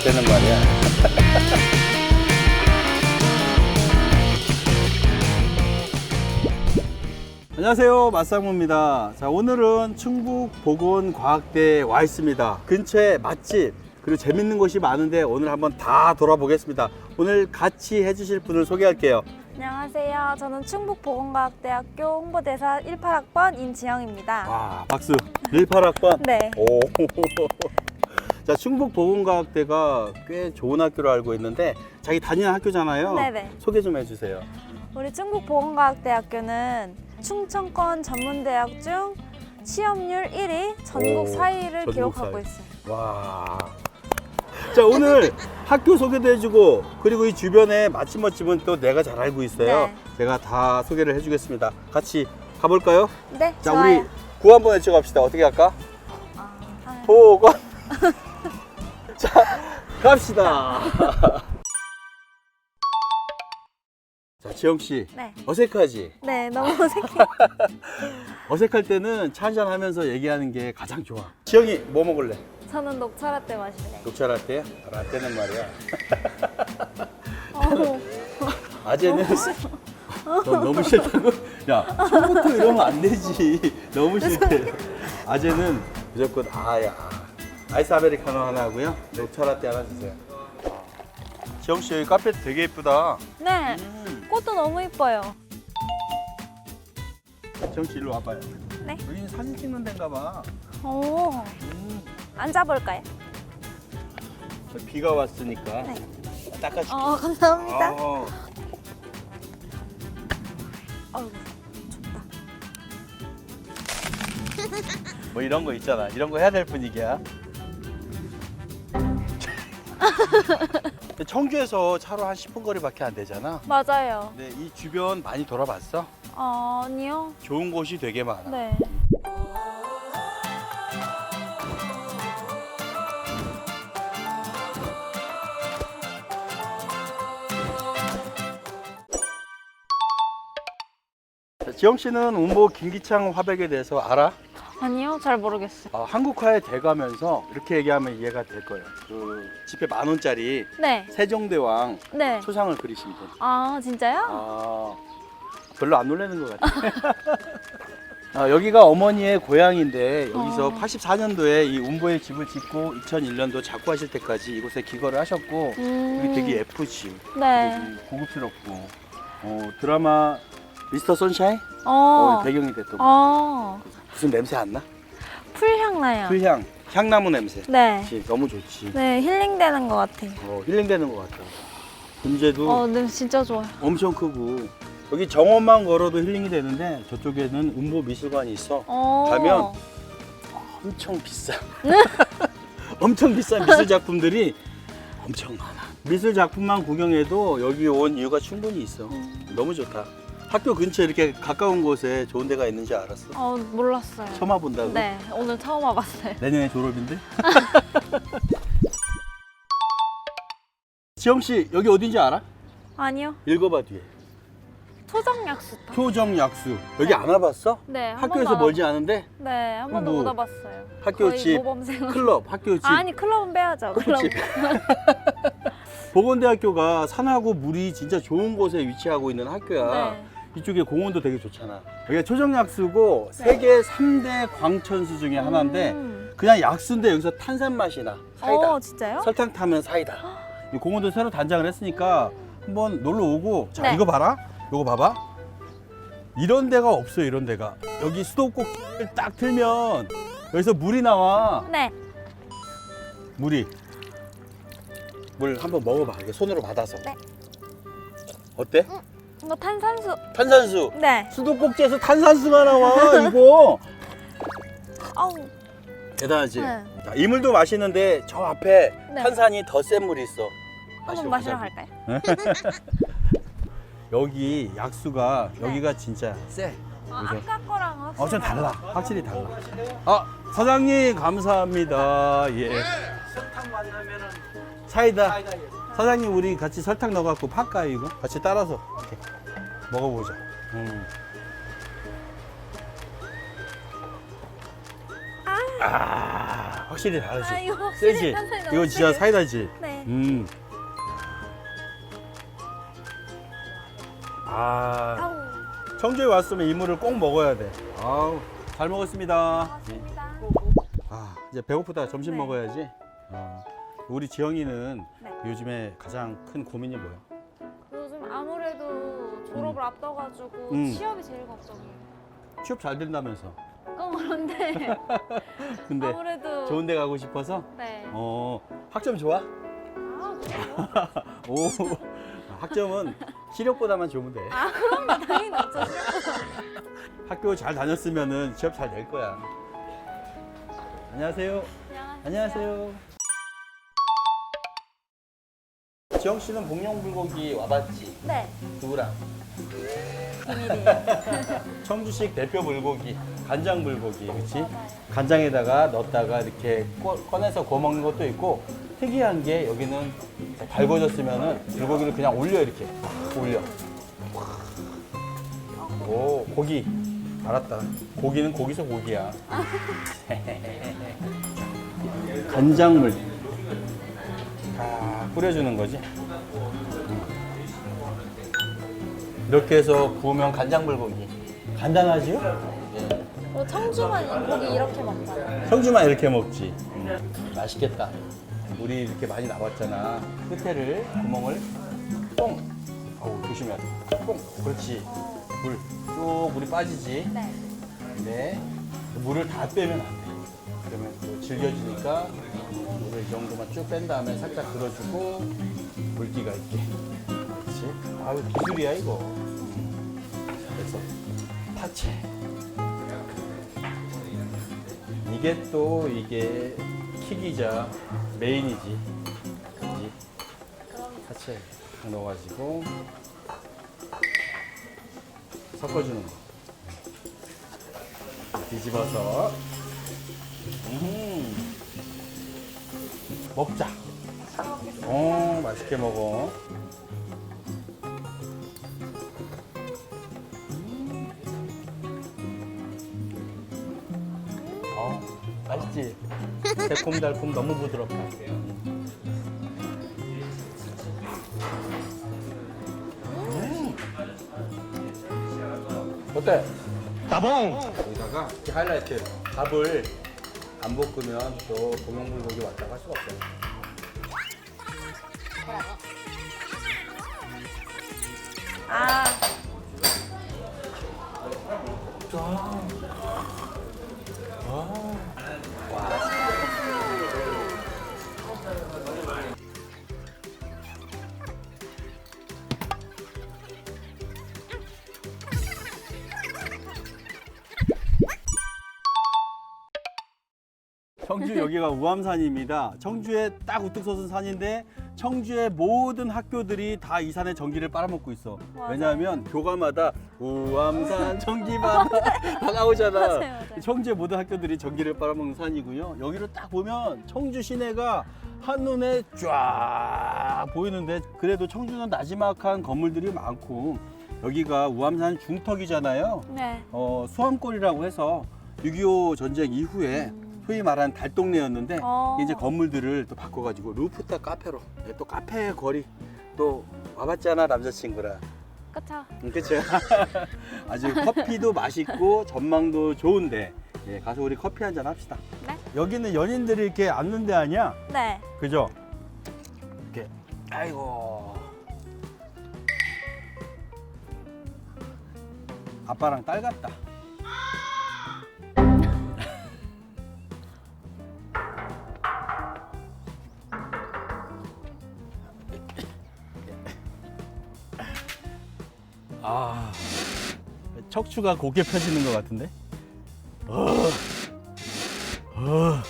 알았다는 말이야. 안녕하세요 맞상무입니다 자 오늘은 충북 보건과학대에 와 있습니다 근처에 맛집 그리고 재밌는 곳이 많은데 오늘 한번 다 돌아보겠습니다 오늘 같이 해주실 분을 소개할게요 안녕하세요. 저는 충북보건과학대학교 홍보대사 18학번 임지영입니다. 와 박수 18학번 네. 오. 자 충북 보건과학대가 꽤 좋은 학교로 알고 있는데 자기 다니는 학교잖아요 네네. 소개 좀 해주세요 우리 충북보건과학대학교는 충청권 전문대학 중 취업률 1위, 전국 오, 4위를 전국 기록하고 4위. 있어요. 와. 자 오늘 학교 소개도 해주고 그리고 이 주변에 맛집 맛집은 또 내가 잘 알고 있어요. 네. 제가 다 소개를 해주겠습니다. 같이 가볼까요? 네, 자 좋아요. 우리 구 한번 외쳐갑시다. 어떻게 할까? 아, 아, 보건. 자 갑시다. 자 지영 씨 네. 어색하지? 네, 너무 어색해. 어색할 때는 차 한잔 하면서 얘기하는 게 가장 좋아. 지영이 뭐 먹을래? 저는 녹차라떼 마실래요. 녹차 라떼야? 라떼는 말이야. 어우, 아재는 너 너무 싫다고? 야 처음부터 이러면 안 되지 너무 싫대 아재는 무조건 아야 아이스 아메리카노 하나 하고요 녹차 라떼 하나 주세요 지영 씨 여기 카페 되게 예쁘다 네. 음. 꽃도 너무 이뻐요. 지영 씨 일로 와봐요 네. 여기는 사진 찍는 데인가 봐 오, 음. 앉아볼까요? 비가 왔으니까 네. 닦아줄게 어, 감사합니다. 어. 어우, 춥다. 뭐 이런 거 있잖아 이런 거 해야 될 분위기야 청주에서 차로 한 10분 거리밖에 안 되잖아 맞아요. 근데 이 주변 많이 돌아봤어? 어, 아니요. 좋은 곳이 되게 많아. 네. 자, 지영 씨는 운보 김기창 화백에 대해서 알아? 아니요, 잘 모르겠어요. 아, 한국화에 돼가면서 이렇게 얘기하면 이해가 될 거예요. 그 지폐 만 원짜리 네, 세종대왕 네. 초상을 그리신 분. 아, 진짜요? 아, 별로 안 놀라는 것 같아. 아, 여기가 어머니의 고향인데 여기서 어. 84년도에 이 운보에 집을 짓고 2001년도 작고하실 때까지 이곳에 기거를 하셨고 음, 여기 되게 예쁘지. 네. 되게 고급스럽고 어, 드라마 미스터 선샤인 어, 어, 배경이 됐던 거. 어, 무슨 냄새 안 나? 풀향 나요. 풀향, 향나무 냄새. 네. 그치, 너무 좋지. 네, 힐링되는 것 같아요. 어, 힐링되는 것 같다. 문제도 어, 네, 진짜 좋아요. 엄청 크고 여기 정원만 걸어도 힐링이 되는데 저쪽에는 음보 미술관이 있어. 어. 가면 엄청 비싸. 엄청 비싼 미술 작품들이 엄청 많아. 미술 작품만 구경해도 여기 온 이유가 충분히 있어. 음. 너무 좋다. 학교 근처에 이렇게 가까운 곳에 좋은 데가 있는지 알았어. 어, 몰랐어요. 처음 와본다고? 네, 오늘 처음 와봤어요. 내년에 졸업인데? 지영 씨 여기 어딘지 알아? 아니요, 읽어봐 뒤에. 토정약수터. 표정약수. 여기 안 와봤어? 네, 한 학교에서 번도 멀지 않은데 네, 한 번도 뭐, 못 와봤어요. 학교 거의 집, 모범생. 클럽, 학교 집. 아니, 클럽은 빼야죠. 클럽. 그렇지. 보건대학교가 산하고 물이 진짜 좋은 곳에 위치하고 있는 학교야. 네. 이쪽에 공원도 되게 좋잖아. 여기가 초정약수고 세계 3대 광천수 중에 하나인데 음. 그냥 약수인데 여기서 탄산 맛이 나. 사이다. 어, 진짜요? 설탕 타면 사이다. 이 공원도 새로 단장을 했으니까 한번 놀러 오고 자 네. 이거 봐라. 이거 봐봐. 이런 데가 없어요. 이런 데가. 여기 수도꼭지를 딱 틀면 여기서 물이 나와. 네. 물이. 물 한번 먹어봐. 이거 손으로 받아서. 네. 어때? 이거 탄산수. 탄산수. 네. 수도꼭지에서 탄산수가 나와. 이거. 아우. 대단하지. 네. 자, 이 물도 맛있는데 저 앞에 네. 탄산이 더 센 물이 있어. 한번 마시러 가자. 갈까요? 여기 약수가 네. 여기가 진짜 세. 아, 그래서- 아까 거랑 확실히 어, 좀 달라. 확실히 달라. 아, 사장님 감사합니다. 예. 설탕 만나면은 사이다. 사 장님 우리 같이 설탕 넣어갖고 팔까 이거? 같이 따라서 이렇게 먹어보자. 음. 아, 확실히 다르지. 아, 이거 확실히 세지. 너무 이거 진짜 세요. 사이다지. 네. 네. 음. 아, 아우. 청주에 왔으면 이물을 꼭 먹어야 돼. 아우, 잘 먹었습니다. 고맙습니다. 아, 이제 배고프다. 점심 네. 먹어야지. 아, 우리 지영이는 네. 요즘에 가장 큰 고민이 뭐야? 요즘 아무래도 졸업을 앞둬가지고 음. 취업이 제일 걱정이에요. 취업 잘 된다면서. 그건 그런데 근데 아무래도 좋은 데 가고 싶어서? 네. 어, 학점 좋아? 아 그래요? 오, 학점은 시력보다만 좋으면 돼. 아 그런 거 당연히 없죠. 학교 잘 다녔으면은 취업 잘 될 거야. 안녕하세요. 안녕하세요. 지영 씨는 복령 불고기 와봤지? 네. 누구랑? 비밀이에요. 청주식 대표 불고기, 간장 불고기, 그렇지? 간장에다가 넣었다가 이렇게 꺼, 꺼내서 구워 먹는 것도 있고 특이한 게 여기는 달궈졌으면은 불고기를 그냥 올려 이렇게 올려. 오 고기 알았다. 고기는 고기서 고기야. 간장물 다 뿌려주는 거지. 이렇게 해서 구우면 간장 불고기. 간단하지요? 어, 청주만 고기 이렇게 먹잖아요. 청주만 이렇게 먹지. 음, 맛있겠다. 물이 이렇게 많이 나왔잖아. 끝에를 구멍을 뽕. 어우 조심해야 돼. 뽕. 그렇지. 물. 쭉 물이 빠지지. 네. 근데 물을 다 빼면 안 돼. 그러면 또 질겨지니까 이 정도만 쭉 뺀 다음에 살짝 들어주고 물기가 있게. 그렇지. 아유 기술이야 이거. 음. 그래서 파채. 이게 또 이게 킥이자 메인이지. 그지? 파채 딱 넣어가지고 섞어주는 거. 뒤집어서 음. 먹자. 어 맛있게 먹어. 어 맛있지. 새콤달콤 너무 부드럽다. 음. 어때? 따봉! 여기다가 이렇게 하이라이트 밥을 안 볶으면 또 동영불고기 왔다고 할 수가 없어요. 아 청주 여기가 우암산입니다. 청주에 딱 우뚝 솟은 산인데 청주의 모든 학교들이 다 이 산의 전기를 빨아먹고 있어. 맞아요. 왜냐하면 교과마다 우암산 전기바다 다 나오잖아. 맞아요, 맞아요. 청주의 모든 학교들이 전기를 빨아먹는 산이고요. 여기로 딱 보면 청주 시내가 한눈에 쫙 보이는데 그래도 청주는 나지막한 건물들이 많고 여기가 우암산 중턱이잖아요. 네. 어, 수암골이라고 해서 6.25 전쟁 이후에 소위 말하는 달동네였는데 어. 이제 건물들을 또 바꿔가지고 루프탑 카페로 예, 또 카페 거리 또 와봤잖아 남자친구랑 그쵸. 응, 그쵸 아주 커피도 맛있고 전망도 좋은데 예, 가서 우리 커피 한잔 합시다 네. 여기는 연인들이 이렇게 앉는 데 아니야 네. 그죠 이렇게 아이고 아빠랑 딸 같다 척추가 곱게 펴지는 것 같은데 어, 어,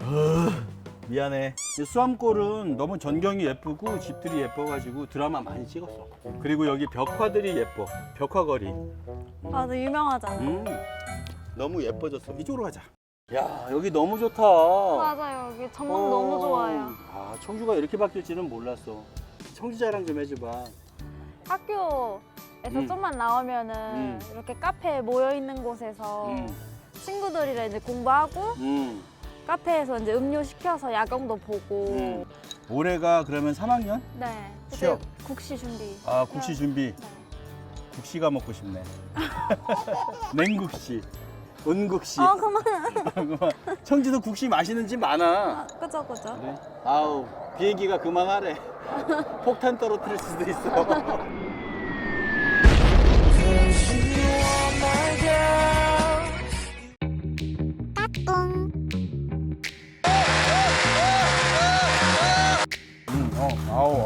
어. 미안해. 이 수암골은 너무 전경이 예쁘고 집들이 예뻐가지고 드라마 많이 찍었어. 그리고 여기 벽화들이 예뻐. 벽화거리. 맞아 유명하잖아. 음, 너무 예뻐졌어. 이쪽으로 가자. 야 여기 너무 좋다. 맞아요 여기 전망 어. 너무 좋아요. 아 청주가 이렇게 바뀔지는 몰랐어. 청주 자랑 좀 해줘봐. 학교 에서 음. 좀만 나오면은 음. 이렇게 카페에 모여 있는 곳에서 음, 친구들이랑 이제 공부하고 음, 카페에서 이제 음료 시켜서 야경도 보고. 음. 올해가 그러면 3학년? 네. 그때 취업. 국시 준비. 아 국시 준비. 네. 국시가 먹고 싶네. 냉국시, 은국시. 아 그만. 그만. 청주도 국시 맛있는 집 많아. 아, 그죠 그죠. 그래? 아우 비행기가 그만하래. 폭탄 떨어뜨릴 수도 있어. Oh,